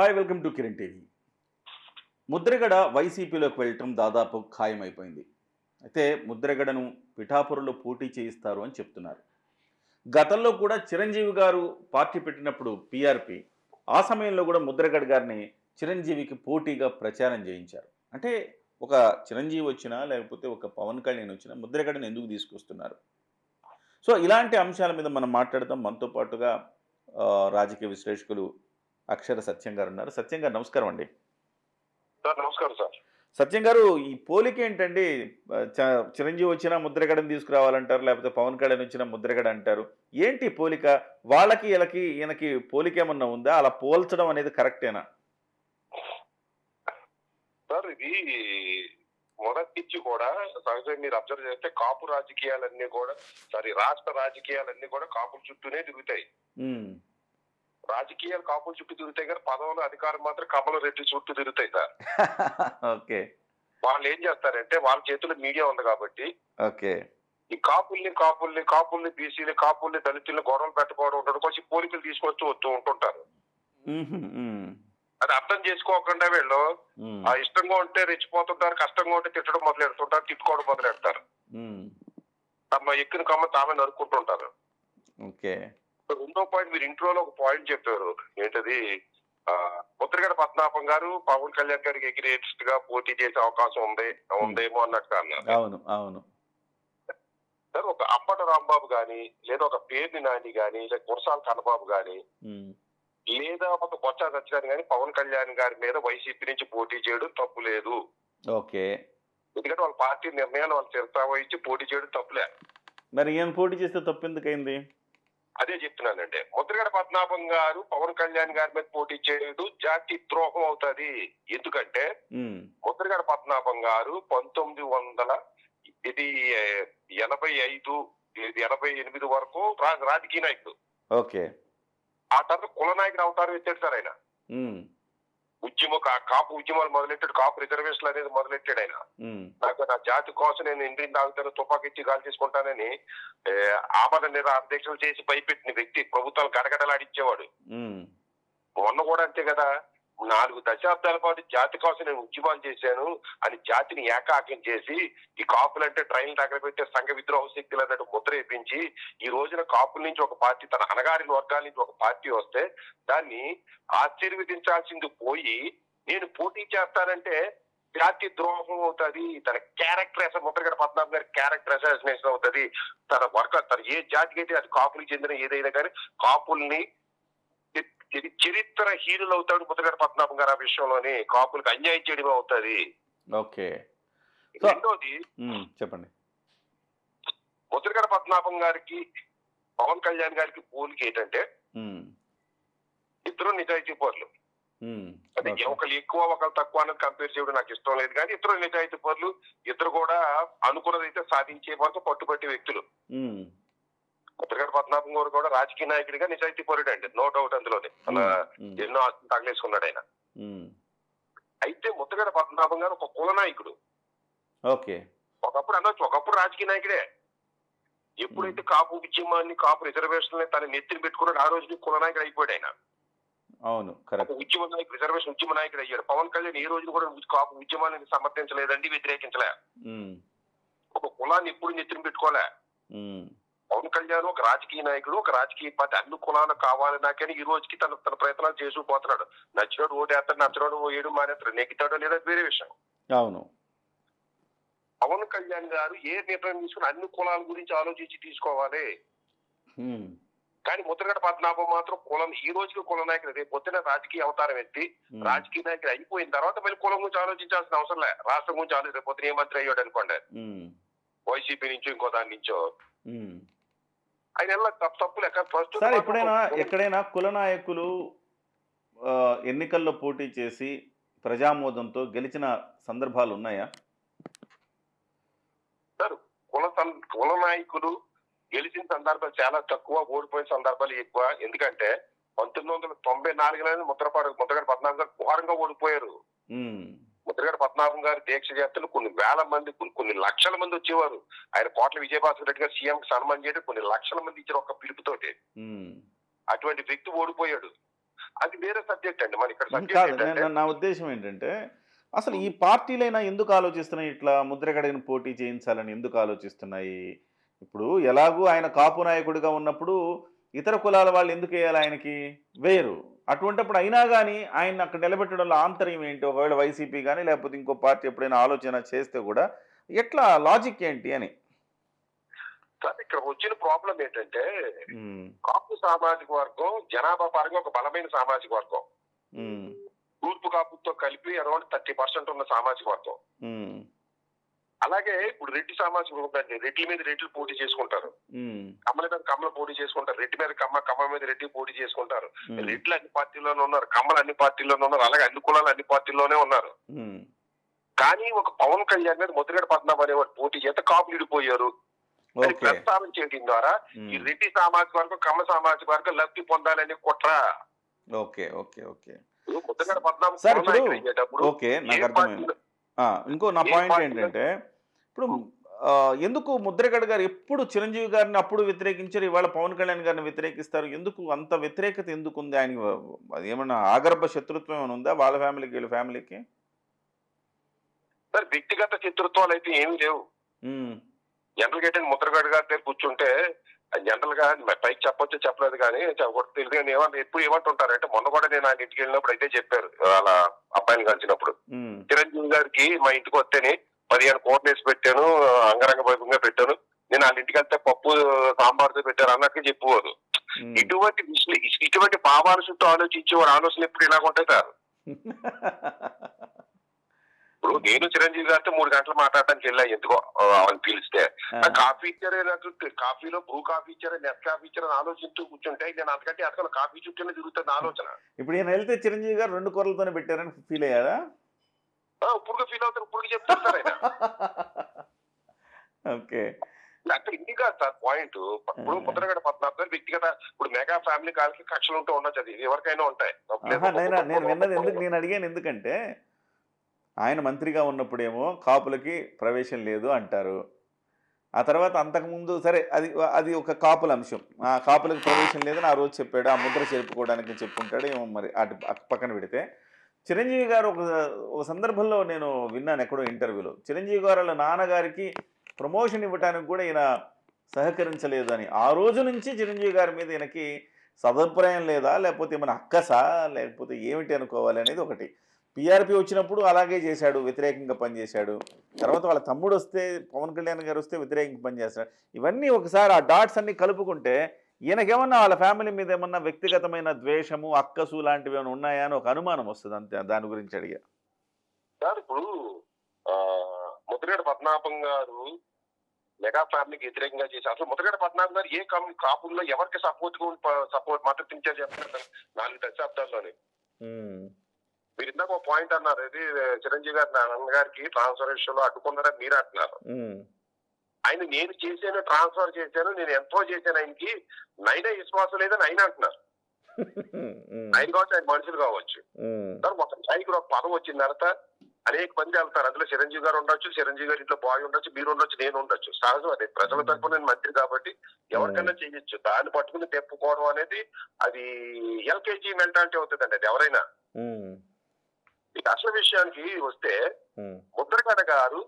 Hi welcome to Kiran TV. Mudragada వైసీపీలోకి వెళ్ళటం దాదాపు ఖాయమైపోయింది. అయితే ముద్రగడను పిఠాపురంలో పోటీ చేయిస్తారు అని చెప్తున్నారు. గతంలో కూడా చిరంజీవి గారు పార్టీ పెట్టినప్పుడు పీఆర్పీ ఆ సమయంలో కూడా ముద్రగడ గారిని చిరంజీవికి పోటీగా ప్రచారం చేయించారు. అంటే ఒక చిరంజీవి వచ్చినా లేకపోతే ఒక పవన్ కళ్యాణ్ వచ్చినా ముద్రగడని ఎందుకు తీసుకొస్తున్నారు? సో ఇలాంటి అంశాల మీద మనం మాట్లాడదాం. మనతో పాటుగా రాజకీయ విశ్లేషకులు అక్షర సత్యం గారు ఉన్నారు. సత్యం గారు నమస్కారం అండి. సార్ నమస్కారం సార్. సత్యం గారు ఈ పోలిక ఏంటండి? చిరంజీవి వచ్చినా ముద్రగడని తీసుకురావాలంటారు లేకపోతే పవన్ కళ్యాణ్ వచ్చినా ముద్రగడ అంటారు. ఏంటి పోలిక? వాళ్ళకి వీళ్ళకి ఈయనకి పోలిక ఏమన్నా ఉందా? అలా పోల్చడం అనేది కరెక్టేనా? సార్ ఇది మొదటి నుంచి కూడా సహజంగా మీరు అబ్జర్వ్ చేస్తే కాపు రాజకీయాలన్నీ కూడా సారీ రాష్ట్ర రాజకీయాలన్నీ కూడా కాపుల చుట్టూనే తిరుగుతాయి. రాజకీయాలు కాపుల చుట్టూ తిరుగుతాయి కానీ పదవులు అధికారం మాత్రం కమల రెడ్డి చుట్టూ తిరుగుతాయి సార్. ఓకే. వాళ్ళు ఏం చేస్తారంటే వాళ్ళ చేతిలో మీడియా ఉంది కాబట్టి ఓకే. ఈ కాపుల్ని కాపుల్ని కాపుల్ని బీసీలు కాపుల్ని దళితుల్ని గొడవలు పెట్టుకోవడం ఉండడం కోసం పోలికలు తీసుకొస్తూ వస్తూ ఉంటుంటారు. అది అర్థం చేసుకోకుండా వీళ్ళు ఆ ఇష్టంగా ఉంటే రెచ్చిపోతుంటారు కష్టంగా ఉంటే తిట్టడం మొదలెడుతుంటారు తిట్టుకోవడం మొదలెడతారు. ఉమ్, తమ ఎక్కిన కమ్మ తామే నరుక్కుంటుంటారు. ఓకే. రెండో పాయింట్ మీరు ఇంట్రోలో ఒక పాయింట్ చెప్పారు. ఏంటది? ముద్రగడ పద్మనాభం గారు పవన్ కళ్యాణ్ గారికి ఎగ్రేట్స్ట్గా పోటీ చేసే అవకాశం ఉంది ఉందేమో అన్నట్టు అన్నారు. అవును అవును. సార్ ఒక అప్పట రాంబాబు గాని లేదా ఒక పేర్ని నాని గాని లేదా కురసాల కన్నబాబు గాని లేదా ఒక బొత్స సత్యనారాయణ గాని పవన్ కళ్యాణ్ గారి మీద వైసీపీ నుంచి పోటీ చేయడం తప్పు లేదు. ఓకే. ఎందుకంటే వాళ్ళ పార్టీ నిర్ణయాలు వాళ్ళు చిరతా వహించి పోటీ చేయడం తప్పులే. మరి ఈయన పోటీ చేస్తే తప్పు ఎందుకైంది అదే చెప్తున్నానండి. ముద్రగడ పద్మనాభం గారు పవన్ కళ్యాణ్ గారి మీద పోటీ చేయడం జాతి ద్రోహం అవుతుంది. ఎందుకంటే ముద్రగడ పద్మనాభం గారు పంతొమ్మిది వందల ఇది ఎనభై ఐదు ఎనభై ఎనిమిది వరకు రాజకీయ నాయకుడు. ఓకే. ఆ తర్వాత కుల నాయకుడు అవతారం ఎత్తాడు సార్ ఆయన. ఉద్యమ కాపు ఉద్యమాలు మొదలెట్టాడు. కాపు రిజర్వేషన్లు అనేది మొదలెట్టాడు ఆయన. నాకు నా జాతి కోసం నేను ఇంటిని తాగుతాను తుపాకి ఇచ్చి గాలి తీసుకుంటానని ఏ, ఆమరణ నిరాధ్యక్షలు చేసి భయపెట్టిన వ్యక్తి ప్రభుత్వాలు గడగడలాడించేవాడు. మొన్న కూడా అంతే కదా. నాలుగు దశాబ్దాల పాటు జాతి కోసం నేను ఉద్యమాలు చేశాను అని జాతిని ఏకాగ్రం చేసి ఈ కాపులంటే ట్రైన్లు తగలబెట్టే సంఘ విద్రోహ శక్తులు అన్నట్టు ముద్రవేపించి ఈ రోజున కాపుల నుంచి ఒక పార్టీ తన అనగారిన వర్గాల నుంచి ఒక పార్టీ వస్తే దాన్ని ఆశీర్వదించాల్సింది పోయి నేను పోటీ చేస్తానంటే జాతి ద్రోహం అవుతుంది తన క్యారెక్టర్ అసలు ముద్రగడ పద్మనాభం గారి క్యారెక్టర్ అసాసినేషన్ అవుతుంది తన వర్గ తన ఏ జాతికి అయితే అది కాపులకు చెందిన ఏదైనా కానీ కాపుల్ని చరిత్ర హీరులు అవుతాడు ముద్రగడ పద్మనాభం గారు ఆ విషయంలోని. కాపులకు అన్యాయం చేయడం అవుతుంది. ఓకే. రెండోది చెప్పండి. ముద్రగడ పద్మనాభం గారికి పవన్ కళ్యాణ్ గారికి పోలికి ఏంటంటే ఇద్దరు నిజాయితీ పరులు. అంటే. ఒకరు ఎక్కువ ఒకరు తక్కువ అనేది కంపేర్ చేయడం నాకు ఇష్టం లేదు కానీ ఇద్దరు నిజాయితీ పరులు ఇద్దరు కూడా అనుకున్నది అయితే సాధించే వరకు పట్టుబట్టే వ్యక్తులు. ముద్రగడ పద్మనాభం గారు కూడా రాజకీయ నాయకుడిగా నిజాయితీ పరుడు అండి. నో డౌట్ అందులోనే. తన ఎన్నో ఆస్తులు తగలేసుకున్నాడు ఆయన. అయితే ముద్రగడ పద్మనాభం గారు ఒక కుల నాయకుడు. ఓకే. ఒకప్పుడు అనొచ్చు ఒకప్పుడు రాజకీయ నాయకుడే. ఎప్పుడైతే కాపు ఉద్యమాన్ని కాపు రిజర్వేషన్ తన నెత్తిని పెట్టుకున్నాడు ఆ రోజు కుల నాయకుడు అయిపోయాడు ఆయన. అవును కరెక్ట్. ఉద్యమ నాయకుడు రిజర్వేషన్ ఉద్యమ నాయకుడు అయ్యాడు. పవన్ కళ్యాణ్ ఈ రోజు కూడా కాపు ఉద్యమాన్ని సమర్థించలేదండి వ్యతిరేకించలే. ఒక కులాన్ని ఎప్పుడు నెత్తిని పెట్టుకోలే. పవన్ కళ్యాణ్ ఒక రాజకీయ నాయకుడు ఒక రాజకీయ పార్టీ అన్ని కులాలు కావాలి నాకని ఈ రోజుకి తన తన ప్రయత్నాలు చేసుకుపోతున్నాడు నచ్చినోడు ఓటేస్తాడు నచ్చినోడు ఏడు మానేస్తాడు. నెగ్గుతాడో లేదా వేరే విషయం. అవును. పవన్ కళ్యాణ్ గారు ఏ నిర్ణయం తీసుకుని అన్ని కులాల గురించి ఆలోచించి తీసుకోవాలి? కానీ ముద్రగడ పద్మనాభం మాత్రం కులం ఈ రోజుకి కుల నాయకుడు రేపు పొద్దున రాజకీయ అవతారం ఎత్తి రాజకీయ నాయకుడు అయిపోయిన తర్వాత మళ్ళీ కులం గురించి ఆలోచించాల్సిన అవసరం లే. రాష్ట్రం గురించి ఆలోచించి పొద్దున ఏ మంత్రి అయ్యాడు అనుకోండి. వైసీపీ నుంచో ఇంకో దాని నుంచో. ఆయన తప్పు ఫస్ట్ సార్ ఎప్పుడైనా ఎక్కడైనా కుల నాయకులు ఎన్నికల్లో పోటీ చేసి ప్రజామోదంతో గెలిచిన సందర్భాలు ఉన్నాయా? కుల సం- కుల నాయకులు గెలిచిన సందర్భాలు చాలా తక్కువ ఓడిపోయిన సందర్భాలు ఎక్కువ. ఎందుకంటే పంతొమ్మిది వందల తొంభై నాలుగులోనే ముద్రపాడు ముద్రగడ పద్నాలుగు ఘోరంగా ఓడిపోయారు. ముద్రగడ పద్మనాభం గారు దీక్ష చేస్తున్న కొన్ని వేల మంది కొన్ని లక్షల మంది వచ్చేవారు. ఆయన కోట్ల విజయభాస్కర్ రెడ్డి గారు సీఎం సన్మానం చేయడం కొన్ని లక్షల మంది ఇచ్చారు ఒక పిలుపుతోటి. అటువంటి వ్యక్తి ఓడిపోయాడు. అది వేరే సబ్జెక్ట్ అండి. మన ఇక్కడ నా ఉద్దేశం ఏంటంటే అసలు ఈ పార్టీలైనా ఎందుకు ఆలోచిస్తున్నాయి ఇట్లా ముద్రగడని పోటీ చేయించాలని ఎందుకు ఆలోచిస్తున్నాయి? ఇప్పుడు ఎలాగూ ఆయన కాపు నాయకుడిగా ఉన్నప్పుడు ఇతర కులాల వాళ్ళు ఎందుకు వేయాలి ఆయనకి? వేయరు అటువంటిప్పుడు అయినా కానీ ఆయన అక్కడ నిలబెట్టడంలో ఆంతర్యం ఏంటి? ఒకవేళ వైసీపీ కానీ లేకపోతే ఇంకో పార్టీ ఎప్పుడైనా ఆలోచన చేస్తే కూడా ఎట్లా? లాజిక్ ఏంటి అని. సార్ ఇక్కడ వచ్చిన ప్రాబ్లం ఏంటంటే కాపు సామాజిక వర్గం జనాభా పరంగా ఒక బలమైన సామాజిక వర్గం. తూర్పు కాపుతో కలిపి అరౌండ్ థర్టీ పర్సెంట్ ఉన్న సామాజిక వర్గం. అలాగే ఇప్పుడు రెడ్డి సామాజిక అండి రెడ్డి మీద రెడ్లు పోటీ చేసుకుంటారు. కమ్మల మీద కమ్మలు పోటీ చేసుకుంటారు. రెడ్డి మీద కమ్మ కమ్మ మీద రెడ్డి పోటీ చేసుకుంటారు. రెడ్లు అన్ని పార్టీల్లోనే ఉన్నారు. కమ్మలు అన్ని పార్టీల్లోనే ఉన్నారు. అలాగే అన్ని కులాలు అన్ని పార్టీల్లోనే ఉన్నారు. కానీ ఒక పవన్ కళ్యాణ్ మీద ముద్రగడ పద్మనాభ అనేవాడు పోటీ చేస్తే కాపులు ఓకే. ప్రస్తావన చేయడం ద్వారా ఈ రెడ్డి సామాజిక వర్గం కమ్మ సామాజిక వర్గం లబ్ధి పొందాలని కుట్ర. Okay okay okay. Mudragada Padmanabha okay నాకు అర్థమైంది. ఇంకో నా పాయింట్ ఏంటంటే ఇప్పుడు ఎందుకు ముద్రగడ గారు ఎప్పుడు చిరంజీవి గారిని అప్పుడు వ్యతిరేకించారు? ఇవాళ పవన్ కళ్యాణ్ గారిని వ్యతిరేకిస్తారు. ఎందుకు అంత వ్యతిరేకత ఎందుకు ఉంది ఆయన ఏమన్నా ఆగర్భ శత్రుత్వం ఏమైనా ఉందా వాళ్ళ ఫ్యామిలీకి వీళ్ళ ఫ్యామిలీకి? మరి వ్యక్తిగత చిత్రత్వాలు అయితే ఏమీ లేవు. జనరల్ గేట్ ముద్రగడ గారి దగ్గర కూర్చుంటే జనరల్గా పైకి చెప్పొచ్చు చెప్పలేదు కానీ ఏమన్నా ఎప్పుడు ఏమంటుంటారు అంటే మొన్న కూడా నేను ఆయన ఇంటికి వెళ్ళినప్పుడు అయితే చెప్పారు అలా అబ్బాయిని కలిసినప్పుడు. చిరంజీవి గారికి మా ఇంటికి వస్తేనే పదిహేను కోట్లు వేసి పెట్టాను అంగరంగ వైభవంగా పెట్టాను. నేను వాళ్ళ ఇంటికి వెళ్తే పప్పు సాంబార్తో పెట్టారు అన్నట్టు చెప్పేవారు. ఉమ్. ఇటువంటి ఇటువంటి భావాల చుట్టూ ఆలోచించేవాడు ఆలోచన ఎప్పుడు ఇలాగ ఉంటాయి సార్. ఇప్పుడు నేను చిరంజీవి గారితో మూడు గంటలు మాట్లాడడానికి వెళ్ళా ఎందుకో ఆమెను పిలిస్తే. కాఫీ ఇచ్చారే కాఫీలో బ్రూ కాఫీ ఇచ్చారా నెట్ కాఫీ ఇచ్చారని ఆలోచిస్తూ కూర్చుంటే నేను అంతకంటే అసలు కాఫీ చుట్టూనే తిరుగుతుంది ఆలోచన. ఇప్పుడు ఈయన వెళ్తే చిరంజీవి గారు రెండు కూరలతోనే పెట్టారని ఫీల్ అయ్యారా? ఆ, ఇప్పుడు ఫీల్ అవుతారు ఇప్పుడు చెప్తారు సార్ ఆయన. ఓకే. అక్కడ ఇది కాదు సార్ పాయింట్ ఇప్పుడు ముద్రగడ పద్మనాభ్ గారు వ్యక్తిగత ఇప్పుడు మెగా ఫ్యామిలీ కాలకి కక్షలు ఉంటూ ఉండొచ్చు అది. ఎవరికైనా ఉంటాయి. నేను నేను విన్నది ఎందుకు నేను అడిగాను ఎందుకంటే ఆయన మంత్రిగా ఉన్నప్పుడేమో కాపులకి ప్రవేశం లేదు అంటారు. ఆ తర్వాత అంతకుముందు సరే అది అది ఒక కాపుల అంశం. ఆ కాపులకు ప్రవేశం లేదని ఆ రోజు చెప్పాడు ఆ ముద్ర చెప్పుకోవడానికి చెప్పుకుంటాడు ఏమో మరి అటు పక్క- పక్కన పెడితే. చిరంజీవి గారు ఒక ఒక సందర్భంలో నేను విన్నాను ఎక్కడో ఇంటర్వ్యూలో. చిరంజీవి గారు వాళ్ళ నాన్నగారికి ప్రమోషన్ ఇవ్వడానికి కూడా ఈయన సహకరించలేదు అని ఆ రోజు నుంచి చిరంజీవి గారి మీద ఈయనకి సదభిప్రాయం లేదా లేకపోతే ఏమైనా అక్కసా లేకపోతే ఏమిటి అనుకోవాలి అనేది ఒకటి. పీఆర్పీ వచ్చినప్పుడు అలాగే చేశాడు వ్యతిరేకంగా పనిచేశాడు. తర్వాత వాళ్ళ తమ్ముడు వస్తే పవన్ కళ్యాణ్ గారు వస్తే వ్యతిరేకంగా పనిచేస్తాడు. ఇవన్నీ ఒకసారి ఆ డాట్స్ అన్నీ కలుపుకుంటే ఈయనకేమన్నా వాళ్ళ ఫ్యామిలీ మీద ఏమన్నా వ్యక్తిగతమైన ద్వేషము అక్కసు లాంటివి ఏమైనా ఉన్నాయా అని ఒక అనుమానం వస్తుంది అంతే దాని గురించి అడిగా. సార్ ఇప్పుడు ఆ, ముద్రగడ పద్మనాభం గారు మెగా ఫ్యామిలీకి వ్యతిరేకంగా చేసి అసలు ముద్రగడ పద్మనాభం గారు ఏ కాపుల్లో ఎవరికి సపోర్ట్ సపోర్ట్ మద్దతు ఇచ్చారు చెప్తారు నాలుగు దశాబ్దాల్లోనే. మీరు ఇందాక ఒక పాయింట్ అన్నారు ఇది చిరంజీవి గారి నాన్నగారికి ట్రాన్స్ఫర్ విషయంలో అడ్డుకున్నారని మీరు అంటున్నారు. ఆయన నేను చేశాను ట్రాన్స్ఫర్ చేశాను నేను ఎంతో చేశాను ఆయనకి నైనా విశ్వాసం లేదని ఆయన అంటున్నారు. ఆయన కావచ్చు ఆయన మనుషులు కావచ్చు. సార్ ఒక నాయకుడు ఒక పదం వచ్చిన తర్వాత అనేక మంది వెళ్తారు. అందులో చిరంజీవి గారు ఉండొచ్చు చిరంజీవి గారి ఇంట్లో బాయ్ ఉండొచ్చు మీరు ఉండొచ్చు నేను ఉండొచ్చు. సహజం అది. ప్రజల తరపున నేను మంత్రి కాబట్టి ఎవరికైనా చేయొచ్చు. దాన్ని పట్టుకుని తెప్పుకోవడం అనేది అది ఎల్కేజీ మెంటాలిటీ అవుతుందండి అది ఎవరైనా. ఇక అసలు విషయానికి వస్తే ముద్రగడ గారు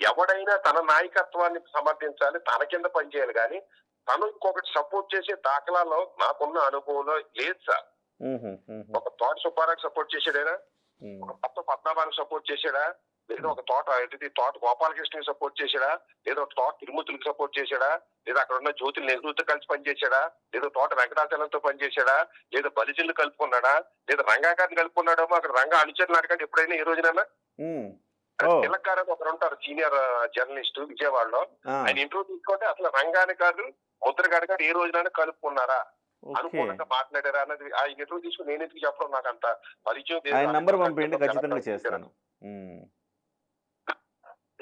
ఎవడైనా తన నాయకత్వాన్ని సమర్థించాలి తన కింద పనిచేయాలి కానీ తను ఇంకొకటి సపోర్ట్ చేసే దాఖలాలో నాకున్న అనుభవంలో లేదు సార్. ఒక తోట సుబ్బారావుకి సపోర్ట్ చేసాడేనా ఒక కొత్త పద్మనాభానికి సపోర్ట్ చేశాడా లేదా ఒక తోట ఇది తోట గోపాలకృష్ణకి సపోర్ట్ చేశాడా లేదా ఒక తోట తిరుమతులకి సపోర్ట్ చేశాడా లేదా అక్కడ ఉన్న జ్యోతులు నెహ్రూతో కలిసి పనిచేశాడా లేదా తోట వెంకటాచలంతో పనిచేశాడా లేదా బలిజిల్లు కలుపుకున్నాడా? లేదా రంగాకారిని కలుపుకున్నాడేమో అక్కడ రంగా అనుచరులు అడగండి ఎప్పుడైనా ఈ రోజునైనా ఉమ్, ఓ. తిలక్ గారు అని ఒకరు ఉంటారు సీనియర్ జర్నలిస్ట్ విజయవాడలో. ఆయన ఇంటర్వ్యూ తీసుకుంటే అసలు రంగాని కాదు ముద్రగాడి గారు ఏ రోజునైనా కలుపుకున్నారా? అనుకూలంగా మాట్లాడారా అన్నది ఆ ఇంటర్వ్యూ తీసుకుని నేను ఎందుకు చెప్పడం నాకు అంత పరిచయం లేదు. ఆయన నంబర్ పంపించండి ఖచ్చితంగా చేస్తాను.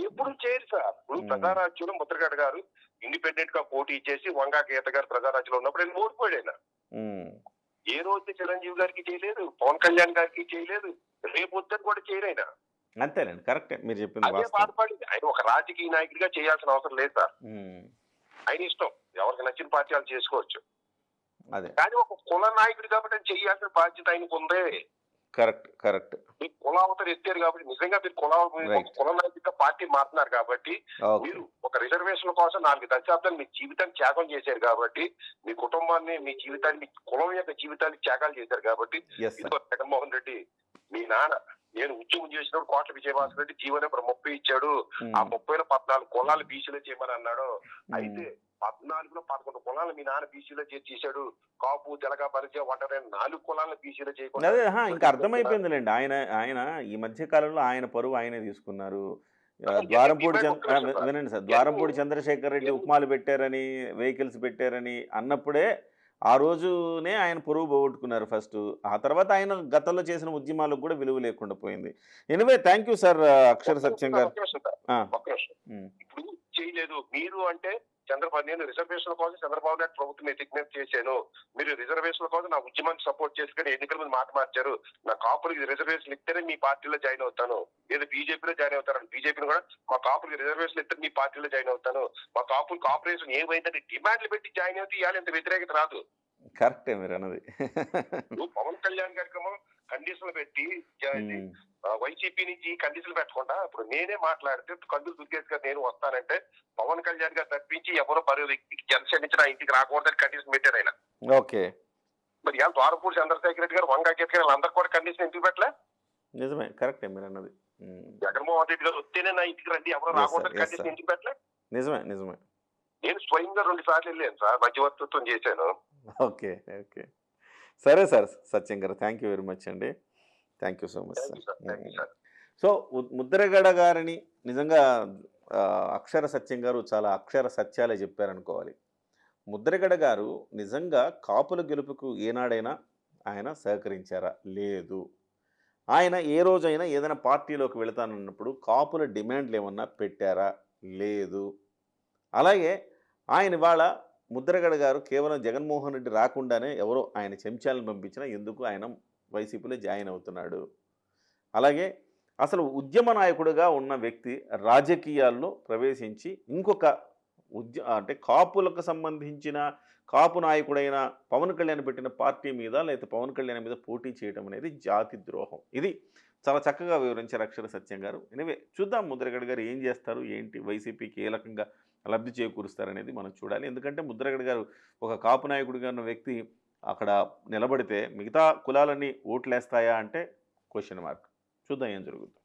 ఎప్పుడు చేయరు సార్. ఇప్పుడు. ప్రజారాజ్యంలో ముద్రగడ గారు ఇండిపెండెంట్గా పోటీ చేసి వంగా గీత గారు ప్రజారాజ్యంలో ఉన్నప్పుడు ఆయన ఓడిపోయాడు ఆయన. ఏ రోజు చిరంజీవి గారికి చేయలేదు పవన్ కళ్యాణ్ గారికి చేయలేదు రేపు వద్దని కూడా చేయరు ఆయన. అంతేనండి. కరెక్టే మీరు చెప్పింది అదే వాస్తవం. బాధపడింది. ఆయన ఒక రాజకీయ నాయకుడిగా చేయాల్సిన అవసరం లేదు సార్. ఆయన ఇష్టం. ఎవరికి నచ్చిన పార్టీ వాళ్ళు చేసుకోవచ్చు. అదే. కానీ ఒక కుల నాయకుడు కాబట్టి చేయాల్సిన బాధ్యత ఆయనకు ఉంది. Correct correct. మీరు కులావతలు ఎత్తారు కాబట్టి నిజంగా మీరు కుల కుల నాయకుడిగా పార్టీ మారుతున్నారు కాబట్టి మీరు ఒక రిజర్వేషన్ కోసం నాలుగు దశాబ్దాలు మీ జీవితాన్ని త్యాగం చేశారు కాబట్టి మీ కుటుంబాన్ని మీ జీవితాన్ని మీ కులం యొక్క జీవితాన్ని త్యాగాలు చేశారు కాబట్టి జగన్మోహన్ రెడ్డి మీ నాన్న నేను ఉద్యోగం చేసినప్పుడు కోట్ల విజయవాస రెడ్డి జీవన ముప్పై ఇచ్చాడు. ఆ ముప్పైలో పద్నాలుగు కులాలు బీసీలో చేయమని అన్నాడు. అయితే పద్నాలుగులో పదకొండు కులాలు మీ నాన్న బీసీలో చేశాడు. కాపు తెలగ బలిజ ఒంటరి నాలుగు కులాలను బీసీలో చేయకుండా ఇంకా అర్థమైపోయిందిలేండి. ఆయన ఆయన ఈ మధ్య కాలంలో ఆయన పరువు ఆయనే తీసుకున్నారు. ద్వారంపూడి వినండి సార్. ద్వారంపూడి చంద్రశేఖర్ రెడ్డి ఉప్మాలు పెట్టారని వెహికల్స్ పెట్టారని అన్నప్పుడే ఆ రోజునే ఆయన పొరుగు పోగొట్టుకున్నారు ఫస్ట్. ఆ తర్వాత ఆయన గతంలో చేసిన ఉద్యమాలకు కూడా విలువ లేకుండా పోయింది. Anyway thank you sir Akshara Satyam garu. ఇప్పుడు చేయలేదు. మీరు అంటే చంద్రబాబు నేను రిజర్వేషన్ కోసం చంద్రబాబు నాయుడు ప్రభుత్వం ఎతిక్మెంట్ చేశాను. మీరు రిజర్వేషన్ కోసం నా ఉద్యమాన్ని సపోర్ట్ చేసుకుని ఎన్నికల మీద మాట మార్చారు. నా కాపులకి రిజర్వేషన్ ఇస్తేనే మీ పార్టీలో జాయిన్ అవుతాను. లేదా బీజేపీలో జాయిన్ అవుతాను బీజేపీని కూడా మా కాపులకి రిజర్వేషన్ ఇస్తే మీ పార్టీలో జాయిన్ అవుతాను. మా కాపులు కాపరేషన్ ఏమైందంటే డిమాండ్లు పెట్టి జాయిన్ అవుతే ఇవాళ ఇంత వ్యతిరేకత రాదు. కరెక్టే మీరు అన్నది. పవన్ కళ్యాణ్ కార్యక్రమం కండిషన్లు పెట్టి వైసీపీ నుంచి కండిషన్లు పెట్టకుండా ఇప్పుడు నేనే మాట్లాడితే కందులు దుర్గేష్ గారు నేను వస్తానంటే పవన్ కళ్యాణ్ గారు తప్పించి ఎవరో పరు వ్యక్తికి జనసేన నుంచి నా ఇంటికి రాకూడదని కండిషన్ పెట్టారు ఆయన. ఓకే. మరి ఇలా ద్వారపూడి చంద్రశేఖర్ రెడ్డి గారు వంగా కేత్ గారు అందరు కూడా కండిషన్ ఎందుకు పెట్టలే? నిజమే కరెక్టే మీరు అన్నది. జగన్మోహన్ రెడ్డి గారు వస్తేనే నా ఇంటికి రండి ఎవరో. రాకూడదని కండిషన్. ఎందుకు పెట్టలే? నిజమే నిజమే. నేను స్వయంగా రెండు సార్లు వెళ్ళాను సార్ మధ్యవర్తిత్వం చేశాను. Okay okay. సరే sir Satyam garu thank you very much అండి. Thank you so much sir so Mudragada గారిని నిజంగా అక్షర సత్యం గారు చాలా అక్షర సత్యాలే చెప్పారనుకోవాలి. ముద్రగడ గారు నిజంగా కాపుల గెలుపుకు ఏనాడైనా ఆయన సహకరించారా? లేదు. ఆయన ఏ రోజైనా ఏదైనా పార్టీలోకి వెళతానన్నప్పుడు కాపుల డిమాండ్లు ఏమన్నా పెట్టారా? లేదు. అలాగే ఆయన ఇవాళ ముద్రగడ గారు కేవలం జగన్మోహన్ రెడ్డి రాకుండానే ఎవరో ఆయన చెంచాలను పంపించినా ఎందుకు ఆయన వైసీపీలో జాయిన్ అవుతున్నాడు? అలాగే అసలు ఉద్యమ నాయకుడిగా ఉన్న వ్యక్తి రాజకీయాల్లో ప్రవేశించి ఇంకొక ఉద్య అంటే కాపులకు సంబంధించిన కాపు నాయకుడైన పవన్ కళ్యాణ్ పెట్టిన పార్టీ మీద లేకపోతే పవన్ కళ్యాణ్ మీద పోటీ చేయడం అనేది జాతి ద్రోహం. ఇది చాలా చక్కగా వివరించారు అక్షర సత్యం గారు. ఎనివే చూద్దాం ముద్రగడ గారు ఏం చేస్తారు? ఏంటి? వైసీపీకి ఏ రకంగా లబ్ధి చేకూరుస్తారనేది మనం చూడాలి. ఎందుకంటే ముద్రగడ గారు ఒక కాపు నాయకుడిగా ఉన్న వ్యక్తి అక్కడ నిలబడితే మిగతా కులాలన్నీ ఓట్లేస్తాయా అంటే క్వశ్చన్ మార్క్ చూద్దాం ఏం జరుగుతుంది.